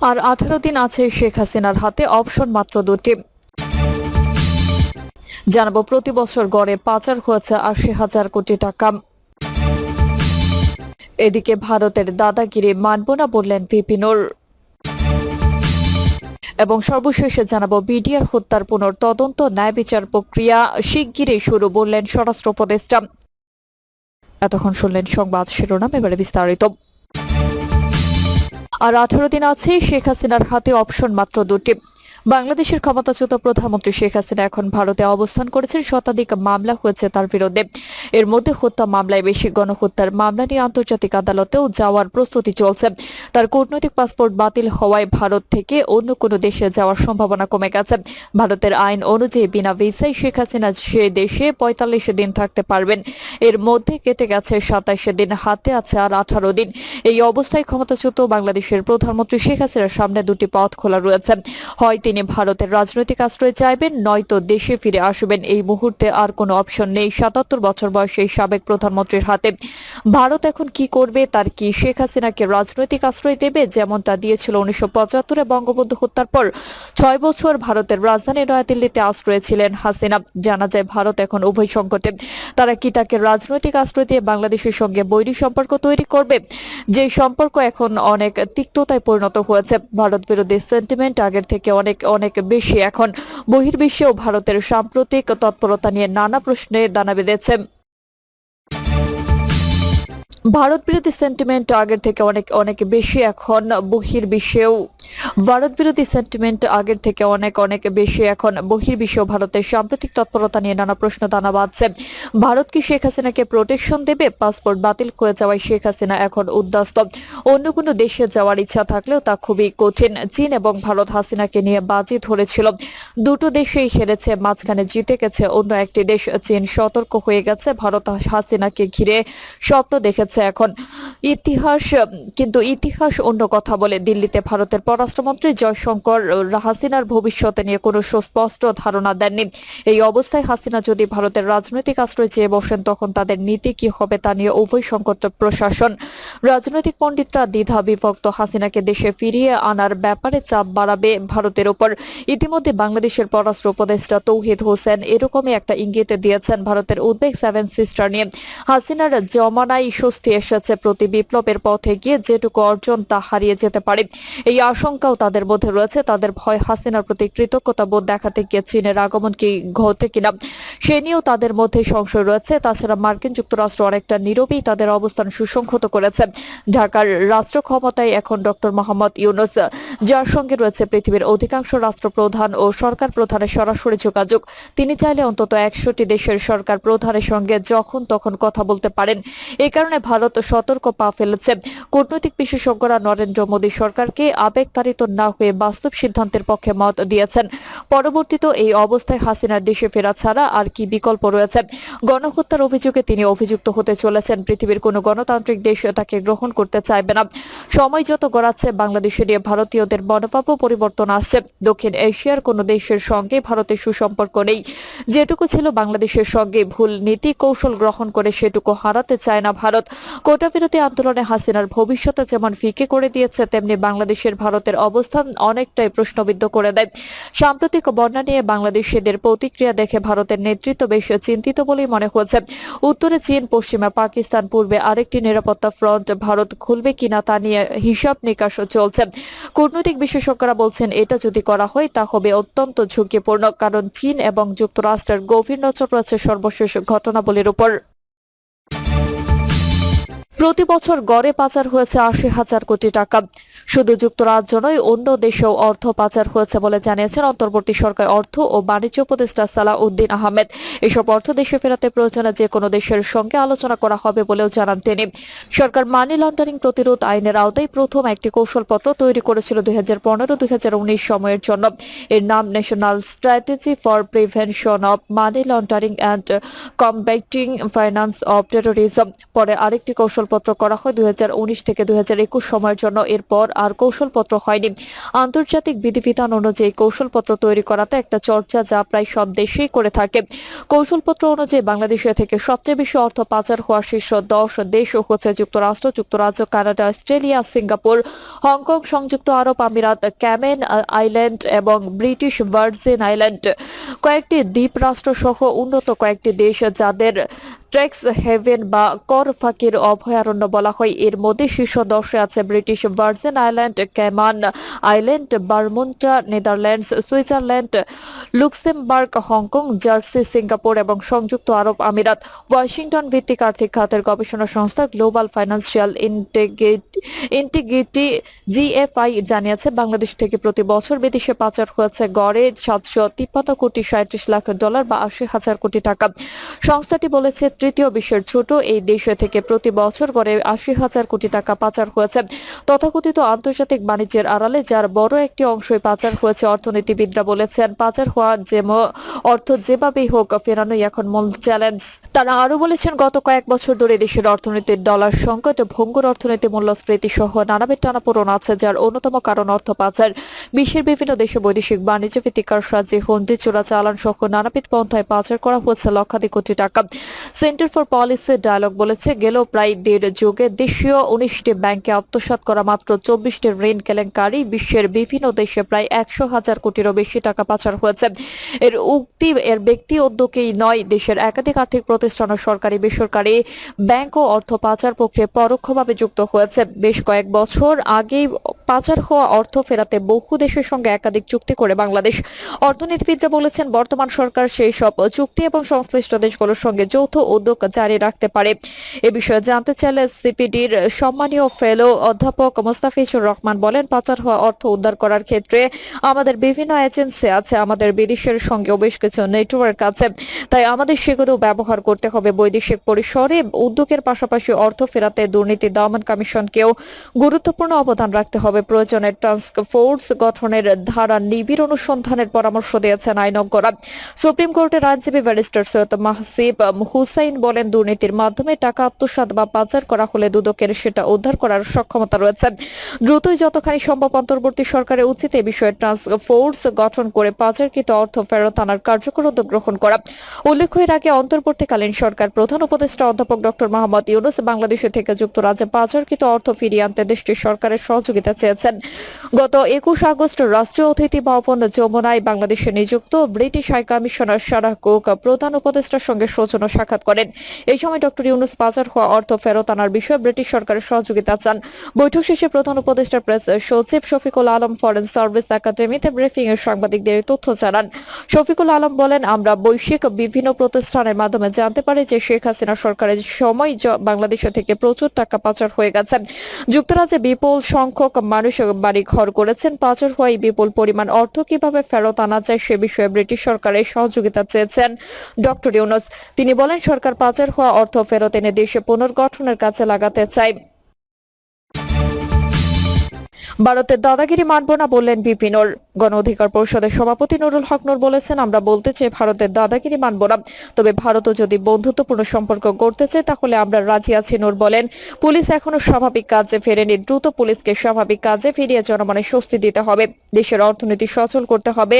আর আঠারো দিন আছে শেখ হাসিনার হাতে, অপশন মাত্র দুটি। জানাব, প্রতি বছর গড়ে পাচার হয়েছে আশি হাজার কোটি টাকা। এদিকে ভারতের দাদাগিরি মানব না বললেন ভিপিনুর এবং সর্বশেষে জানাব, বিডিআর হত্যার পুনর তদন্ত ন্যায় বিচার প্রক্রিয়া শিগগিরই শুরু বললেন স্বরাষ্ট্র উপদেষ্টা। এতক্ষণ শুনলেন সংবাদ শিরোনাম, এবারে বিস্তারিত। আর আঠারো দিন আছে শেখ হাসিনার হাতে অপশন মাত্র দুটি। বাংলাদেশের ক্ষমতাচ্যুত প্রধানমন্ত্রী শেখ হাসিনা এখন ভারতে অবস্থান করেছেন। শতাধিক মামলা হয়েছে তার বিরুদ্ধে। এর মধ্যে হত্যা মামলায় বেশি গণহত্যার মামলা নিয়ে আন্তর্জাতিক আদালতেও যাওয়ার প্রস্তুতি চলছে। তার কূটনৈতিক পাসপোর্ট বাতিল হওয়ায় ভারত থেকে অন্য কোনো দেশে যাওয়ার সম্ভাবনা কমে গেছে। ভারতের আইন অনুযায়ী বিনা ভিসায় শেখ হাসিনা সে দেশে পঁয়তাল্লিশ দিন থাকতে পারবেন। এর মধ্যে কেটে গেছে সাতাইশে দিন, হাতে আছে আর আঠারো দিন। এই অবস্থায় ক্ষমতাচ্যুত বাংলাদেশের প্রধানমন্ত্রী শেখ হাসিনার সামনে দুটি পথ খোলা রয়েছে। হয় তিনি ভারতের রাজনৈতিক আশ্রয় চাইবেন, নয়তো দেশে ফিরে আসবেন। এই মুহূর্তে আর কোনো অপশন নেই। সাতাত্তর বছর বয়সে সাবেক প্রধানমন্ত্রীর হাতে। ভারত এখন কি করবে, তার কি শেখ হাসিনাকে রাজনৈতিক আশ্রয় দেবে যেমনটা দিয়েছিল উনিশশো পঁচাত্তরে বঙ্গবন্ধু হত্যার পর। ছয় বছর ভারতের রাজধানী নয়াদিল্লিতে আশ্রয় ছিলেন হাসিনা। জানা যায় ভারত এখন উভয় সংকটে। তারা কি তাকে রাজনৈতিক আশ্রয় দিয়ে বাংলাদেশের সঙ্গে বৈরী সম্পর্ক তৈরি করবে? যে সম্পর্ক এখন অনেক তিক্ততায় পরিণত হয়েছে। ভারত বিরোধী সেন্টিমেন্ট আগের থেকে অনেক অনেক বেশি। এখন বহির্বিশ্বেও ভারতের সাম্প্রতিক তৎপরতা নিয়ে নানা প্রশ্নে দানা বেঁধেছে। ভারত বিরোধী সেন্টিমেন্ট আগের থেকে অনেক অনেক বেশি। এখন বহির্বিশ্বেও ভারত বিরোধী সেন্টিমেন্ট আগের থেকে অনেক অনেক বেশি। এখন বহির্বিশ্ব ভারতের সাম্প্রতিক তৎপরতা নিয়ে নানা প্রশ্ন দানা বাঁধছে। ভারত কি শেখ হাসিনাকে প্রোটেকশন দেবে? পাসপোর্ট বাতিল হয়ে যাওয়ায় শেখ হাসিনা এখন উদ্বাস্ত। অন্য কোনো দেশে যাওয়ার ইচ্ছা থাকলেও তা খুবই কঠিন। চীন এবং ভারত হাসিনাকে নিয়ে বাজি ধরেছিল। দুটো দেশেই হেরেছে, মাঝখানে জিতে গেছে অন্য একটি দেশ। চীন সতর্ক হয়ে গেছে, ভারত হাসিনাকে ঘিরে স্বপ্ন দেখেছে এখন। ইতিহাস, কিন্তু ইতিহাস অন্য কথা বলে। দিল্লিতে ভারতের পররাষ্ট্রমন্ত্রী জয়শঙ্কর হাসিনার ভবিষ্যতে নিয়ে কোনো সুস্পষ্ট ধারণা দেননি। এই অবস্থায় হাসিনা যদি ভারতের রাজনৈতিক আশ্রয় চেয়ে বসেন, তখন তাদের নীতি কি হবে তা নিয়ে উভয় সংকট প্রশাসন। রাজনৈতিক পণ্ডিতরা দ্বিধা বিভক্ত। হাসিনাকে দেশে ফিরিয়ে আনার ব্যাপারে চাপ বাড়াবে ভারতের উপর ইতিমধ্যে বাংলাদেশের পররাষ্ট্র উপদেষ্টা তৌহিদ হোসেন এরকমই একটা ইঙ্গিত দিয়েছেন ভারতের উদ্বেগ সেভেন সিস্টার নিয়ে। হাসিনার জমানায় স্বস্তি এসেছে। প্রতি বিপ্লবের পথে গিয়ে যেটুকু অর্জন তা হারিয়ে যেতে পারে। এই আশঙ্কাও তাদের মধ্যে রয়েছে। তাদের ভয় হাসিনার প্রতি কৃতজ্ঞতা বোধ দেখাতে গিয়ে চীনের আগমন কি ঘটে কিনা, সে নিয়েও তাদের মধ্যে সংশয় রয়েছে। তাছাড়া মার্কিন যুক্তরাষ্ট্র অনেকটা নীরবেই তাদের অবস্থান সুসংহত করেছে। ঢাকার রাষ্ট্র ক্ষমতায় এখন ডক্টর মোহাম্মদ ইউনুস, যার সঙ্গে রয়েছে পৃথিবীর অধিকাংশ রাষ্ট্রপ্রধান ও সরকার প্রধানের সরাসরি যোগাযোগ। তিনি চাইলে অন্তত একশোটি দেশের সরকার প্রধানের সঙ্গে যখন তখন কথা বলতে পারেন। এই কারণে ভারত সতর্ক পা ফেলেছে। কূটনৈতিক বিশেষজ্ঞরা নরেন্দ্র মোদী সরকারকে আবেগতাড়িত না হয়ে বাস্তব সিদ্ধান্তের পক্ষে মত দিয়েছেন। পরবর্তীতে এই অবস্থায় হাসিনার দেশে ফেরা ছাড়া আর কি বিকল্প রয়েছে? গণহত্যার অভিযোগে তিনি অভিযুক্ত হতে চলেছেন। পৃথিবীর কোনো গণতান্ত্রিক দেশ তাকে গ্রহণ করতে চাইবে না। সময় যত গড়াচ্ছে, বাংলাদেশে নিয়ে ভারতীয়দের মনোভাবও পরিবর্তন আসছে। দক্ষিণ এশিয়ার কোনো দেশের সঙ্গে ভারতের সুসম্পর্ক নেই। যেটুকু ছিল বাংলাদেশের সঙ্গে ভুল নীতি কৌশল গ্রহণ করে সেটুকু হারাতে চায় না ভারত। কোটা বিরোধী আন্দোলনে হাসিনার ভবিষ্যতে যেমন ফিকে করে দিয়েছে, তেমনি বাংলাদেশের ভারতের অবস্থান অনেকটাই প্রশ্নবিদ্ধ করে দেয়। সাম্প্রতিক বন্যা নিয়ে বাংলাদেশিদের প্রতিক্রিয়া দেখে ভারতের নেতৃত্ব বেশ চিন্তিত বলেই মনে হচ্ছে। উত্তরে চীন, পশ্চিমে পাকিস্তান, পূর্বে আরেকটি নিরাপত্তা ফ্রন্ট ভারত খুলবে কিনা তা নিয়ে হিসাব নিকাশ চলছে। কূটনৈতিক বিশেষজ্ঞরা বলছেন, এটা যদি করা হয়, তা হবে অত্যন্ত ঝুঁকিপূর্ণ, কারণ চীন এবং যুক্তরাষ্ট্রের গভীর নজর রয়েছে সর্বশেষ ঘটনাবলীর উপর। প্রতি বছর গড়ে পাচার হয়েছে আশি হাজার কোটি টাকা। শুধু যুক্তরাজ্য নয়, অন্য দেশেও অর্থ পাচার হয়েছে বলে জানিয়েছেন অন্তর্বর্তী সরকার অর্থ ও বাণিজ্য উপদেষ্টা সালাহ উদ্দিন আহমেদ। এসব অর্থ দেশে ফেরাতে প্রয়োজনে যে কোনো দেশের সঙ্গে আলোচনা করা হবে বলেও জানান তিনি। সরকার মানি লন্ডারিং প্রতিরোধ আইনের আওতায় প্রথম একটি কৌশলপত্র তৈরি করেছিল দুই হাজার পনেরো, দুই হাজার উনিশ সময়ের জন্য। এর নাম national strategy for prevention of money laundering and combating finance of terrorism পরে আরেকটি কৌশল কৌশলপত্র করা হয় দুই থেকে দুই সময়ের জন্য। এরপর আর কৌশলপত্র হয়নি। আন্তর্জাতিক বিধিবিধান অনুযায়ী কৌশলপত্র তৈরি করাতে একটা চর্চা যা প্রায় সব দেশেই করে থাকে। কৌশলপত্র অনুযায়ী বাংলাদেশে থেকে সবচেয়ে বেশি অর্থ পাচার হওয়া শীর্ষ দশ দেশ হচ্ছে যুক্তরাষ্ট্র, যুক্তরাজ্য, কানাডা, অস্ট্রেলিয়া, সিঙ্গাপুর, হংকং, সংযুক্ত আরব আমিরাত, ক্যামেন আইল্যান্ড এবং ব্রিটিশ ভার্জিন আইল্যান্ড। কয়েকটি দ্বীপ রাষ্ট্র সহ উন্নত কয়েকটি দেশ যাদের ট্যাক্স হেভেন বা কর ফাঁকির অভয়ারণ্য বলা হয়। এর মধ্যে শীর্ষ দশে আছে British Virgin island, Cayman island, Bermuda, Netherlands, Switzerland, Luxembourg, Hong Kong, Jersey, Singapore এবং সংযুক্ত আরব আমিরাত। ওয়াশিংটন ভিত্তিক আর্থিক খাতের গবেষণা সংস্থা গ্লোবাল ফাইন্যান্সিয়াল ইন্টিগ্রিটি জিএফআই জানিয়েছে, বাংলাদেশ থেকে প্রতি বছর বিদেশে পাচার হয়েছে গড়ে সাতশো তিপ্পান্ন কোটি সাঁত্রিশ লাখ ডলার বা আশি হাজার কোটি টাকা। সংস্থাটি বলেছে, তৃতীয় বিশ্বের ছোট এই দেশ থেকে প্রতি বছর গড়ে আশি হাজার কোটি টাকা পাচার হয়েছে। তথাকথিত আন্তর্জাতিক বাণিজ্যের আড়ালে যার বড় একটি অংশই পাচার হয়েছে, অর্থনীতিবিদরা বলেছেন, পাচার হওয়া যে অর্থ যেভাবেই হোক ফেরানোই এখন মূল চ্যালেঞ্জ। তারা আরও বলেছেন, গত কয়েক বছর ধরে দেশের অর্থনীতির ডলার সংকট, ভঙ্গুর অর্থনীতি মূল্যস্ফীতি সহ নানাবিধ টানাপোড়ন আছে, যার অন্যতম কারণ অর্থ পাচার। বিশ্বের বিভিন্ন দেশে বৈদেশিক বাণিজ্য ভিত্তিক কারসাজি চোরা চালান সহ নানাবিধ পন্থায় পাচার করা হয়েছে লক্ষাধিক কোটি টাকা। সেন্টার ফর পলিসি ডায়ালগ বলেছে গেল প্রায় দেড় যুগে দেশীয় উনিশটি ব্যাংকে আত্মসাৎ করা মাত্র চব্বিশটি ঋণ কেলেঙ্কারি। বিশ্বের বিভিন্ন দেশে প্রায় একশো হাজার কোটিরও বেশি টাকা পাচার হয়েছে। এর উক্তি, এর ব্যক্তি উদ্যোগেই নয়, দেশের একাধিক আর্থিক প্রতিষ্ঠান ও সরকারি বেসরকারি ব্যাংক ও অর্থ পাচার প্রক্রিয়ায় পরোক্ষভাবে যুক্ত হয়েছে। বেশ কয়েক বছর আগেই পাচার হওয়া অর্থ ফেরাতে বহু দেশের সঙ্গে একাধিক চুক্তি করে বাংলাদেশ। অর্থনীতিবিদরা বলেছেন, বর্তমান সরকার সেই সব চুক্তি এবং সংশ্লিষ্ট দেশগুলোর সঙ্গে যৌথ উদ্যোগ জারি রাখতে পারে। এ বিষয়ে জানতে চাইলে সিপিডির সম্মানীয় ফেলো অধ্যাপক মোস্তাফিজুর রহমান বলেন, পাচার হওয়া অর্থ উদ্ধার করার ক্ষেত্রে আমাদের বিভিন্ন এজেন্সি আছে, আমাদের বিদেশের সঙ্গেও বেশ কিছু নেটওয়ার্ক আছে। তাই আমাদের সেগুলো ব্যবহার করতে হবে বৈদেশিক পরিসরে। উদ্যোগের পাশাপাশি অর্থ ফেরাতে দুর্নীতি দমন কমিশনকেও গুরুত্বপূর্ণ অবদান রাখতে হবে। প্রয়োজনে টাস্ক ফোর্স গঠনের ধারা নিবিড় অনুসন্ধানের পরামর্শ দিয়েছেন আইনজ্ঞরা। সুপ্রিম কোর্টের আইনজীবী ব্যারিস্টার সৈয়দ মাহসিব হুসাইন বলেন, দুর্নীতির মাধ্যমে টাকা আত্মসাৎ বা পাচার করা হলে দুদকের সেটা উদ্ধার করার সক্ষমতা রয়েছে। দ্রুতই যতখানি সম্ভব অন্তর্বর্তী সরকারের উচিত এ বিষয়ে টাস্ক ফোর্স গঠন করে পাচারকৃত অর্থ ফেরত আনার কার্যকর উদ্যোগ গ্রহণ করা। উল্লেখ্য, এর আগে অন্তর্বর্তীকালীন সরকার প্রধান উপদেষ্টা অধ্যাপক ডক্টর মোহাম্মদ ইউনুস বাংলাদেশে থেকে যুক্তরাজ্যে পাচারকৃত অর্থ ফিরিয়ে আনতে দেশটির সরকারের সহযোগিতা চেয়েছেন। গত একুশ আগস্ট রাষ্ট্রীয় অতিথি ভবন যমুনায় বাংলাদেশে নিযুক্ত British high commissioner Sarah Cook প্রধান উপদেষ্টার সঙ্গে সৌজন্য সাক্ষাৎ করেন। এই সময় ডক্টর ইউনুস পাচার হওয়া অর্থ ফেরত আনার বিষয়ে ব্রিটিশ সরকারের সহযোগিতা চান। বৈঠক শেষে প্রধান উপদেষ্টা প্রেস সচিব শফিকুল আলম ফরেন সার্ভিস একাডেমিতে ব্রিফিং এর সাংবাদিকদের তথ্য জানান। শফিকুল আলম বলেন, আমরা বৈশ্বিক বিভিন্ন প্রতিষ্ঠানের মাধ্যমে জানতে পারি যে শেখ হাসিনা সরকারের সময় বাংলাদেশ থেকে প্রচুর টাকা পাচার হয়ে গেছে যুক্তরাজ্যে বিপুল সংখ্যক মানুষ বাড়ি ঘর করেছেন। পাচার হওয়া এই বিপুল পরিমাণ অর্থ কীভাবে ফেরত আনা যায় সে বিষয়ে ব্রিটিশ সরকারের সহযোগিতা চেয়েছেন ডক্টর ইউনুস। তিনি বলেন, সরকার পাচার হওয়া অর্থ ফেরত এনে দেশে পুনর্গঠনের কাছে লাগাতে চাই। ভারতের দাদাগিরি মানব না বললেন বিপিনুর গণ অধিকার পরিষদের সভাপতি নুরুল হক নূর বলেছেন, আমরা বলতে চাই ভারতের দাদাগিরি মানব না। তবে ভারতও যদি বন্ধুত্বপূর্ণ সম্পর্ক করতে চায়, তাহলে আমরা রাজি আছি, নূর বলেন। পুলিশ এখনও স্বাভাবিক কাজে ফেরেনি। দ্রুত পুলিশকে স্বাভাবিক কাজে ফিরিয়ে জনমনে স্বস্তি দিতে হবে। দেশের অর্থনীতি সচল করতে হবে।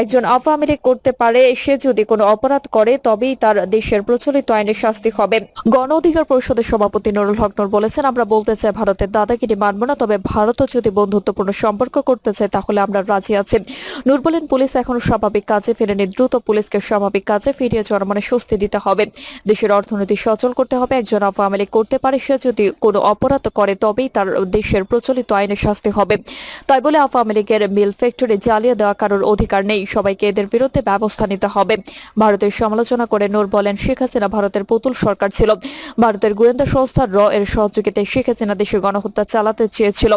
একজন আওয়ামী লীগ করতে পারে, সে যদি কোনো অপরাধ করে, তবেই তার দেশের প্রচলিত আইনের শাস্তি হবে। গণ অধিকার পরিষদের সভাপতি নুরুল হক নূর বলেছেন, আমরা বলতে চাই ভারতের দাদাগিরি মানব না। তবে ভারতও যদি বন্ধুত্বপূর্ণ সম্পর্ক করতে চায়, তাহলে আমরা রাজি আছি। নূর বলেন পুলিশ এখনও স্বাভাবিক কাজে ফিরেনি। দ্রুত পুলিশকে স্বাভাবিক কাজে ফিরিয়ে জনমনে স্বস্তি দিতে হবে। দেশের অর্থনীতি সচল করতে হবে। একজন আওয়ামী লীগ করতে পারে সে যদি কোনো অপরাধ করে, তবেই তার দেশের প্রচলিত আইনের শাস্তি হবে। তাই বলে আওয়ামী লীগের মিল ফ্যাক্টরি জ্বালিয়ে দেওয়া কারোর অধিকার নেই। সবাইকে এদের বিরুদ্ধে ব্যবস্থা নিতে হবে। ভারতের সমালোচনা করে নূর বলেন শেখ হাসিনা ভারতের পুতুল সরকার ছিল। ভারতের গোয়েন্দা সংস্থা র এর সহযোগিতায় শেখ হাসিনা দেশে গণহত্যা চালাতে চেয়েছিল।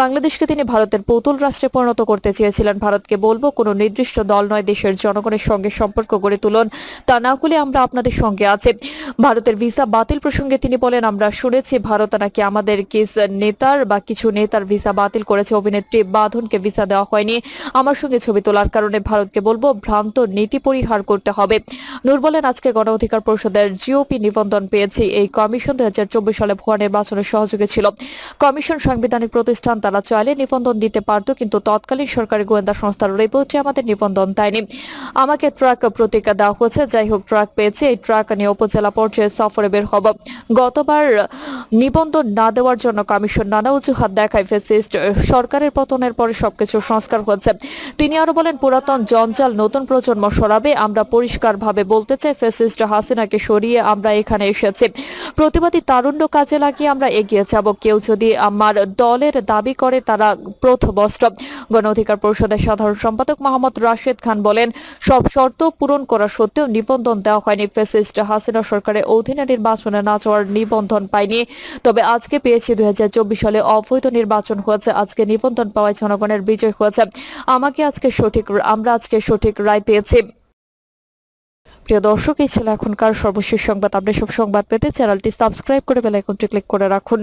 বাংলাদেশকে তিনি ভারতের পুতুল রাষ্ট্রে পরিণত করতে চেয়েছিলেন। ভারতকে বলব, কোনো নির্দিষ্ট দল নয়, দেশের জনগণের সঙ্গে সম্পর্ক গড়ে তুলুন। তা না হলে আমরা আপনাদের সঙ্গে আছে। ভারতের ভিসা বাতিল প্রসঙ্গে তিনি বলেন, আমরা শুনেছি ভারত নাকি আমাদের কিস নেতার বা কিছু নেতার ভিসা বাতিল করেছে। অভিনেত্রী বাঁধনকে ভিসা দেওয়া হয়নি। আমার সঙ্গে ছবি তোলার কারণে ভারতকে বলব, ভ্রান্ত নীতি পরিহার করতে হবে। নূর বলেন, আজকে গণ অধিকার পরিষদের জিওপি নিবন্ধন পেয়েছি। এই কমিশন দুই হাজার চব্বিশ সালে ভুয়া নির্বাচনের সহযোগী ছিল। কমিশন সাংবিধানিক প্রতিষ্ঠান তারা চাইলে নিবন্ধন দিতে পারত, কিন্তু তৎকালীন সরকারি গোয়েন্দা সংস্থার রিপোর্টে আমাদের নিবন্ধন দেয়নি। আমাকে ট্রাক প্রতীকা দেওয়া হয়েছে, যাই হোক, ট্রাক পেয়েছে, এই ট্রাক নিয়ে উপজেলা পর্যায়ে সফরে বের হব। গতবার নিবন্ধন না দেওয়ার জন্য কমিশন নানা অজুহাত দেখায় ফেসিস্ট সরকারের পতনের পরে সবকিছু সংস্কার হচ্ছে তিনি আরও বলেন, পুরাতন জঞ্জাল নতুন প্রজন্ম সরাবে, আমরা পরিষ্কারভাবে বলতে চাই ফেসিস্ট হাসিনাকে সরিয়ে আমরা এখানে এসেছি। প্রতিবাদী তারুণ্য কাজে লাগিয়ে আমরা এগিয়ে যাব। কেউ যদি আমার দলের দাবি করে, তারা প্রথবস্ত্র গণ অধিকার পরিষদের সাধারণ সম্পাদক মোহাম্মদ রাশেদ খান বলেন, সব শর্ত পূরণ করা সত্ত্বেও নিবন্ধন দেওয়া হয়নি। ফেসিস্ট হাসিনা সরকারের অধীনে নির্বাচনে না যাওয়ার নিবন্ধন পায়নি। তবে আজকে পেয়েছি দুই হাজার চব্বিশ সালে অবৈধ নির্বাচন হয়েছে। আজকে নিবন্ধন পাওয়ায় জনগণের বিজয় হয়েছে। আমাকে আজকে সঠিক, আমরা আজকে সঠিক রায় পেয়েছি। প্রিয় দর্শক, এই ছিল এখনকার সর্বশেষ সংবাদ। আপনি সব সংবাদ পেতে চ্যানেলটি সাবস্ক্রাইব করে বেল আইকনটি ক্লিক করে রাখুন।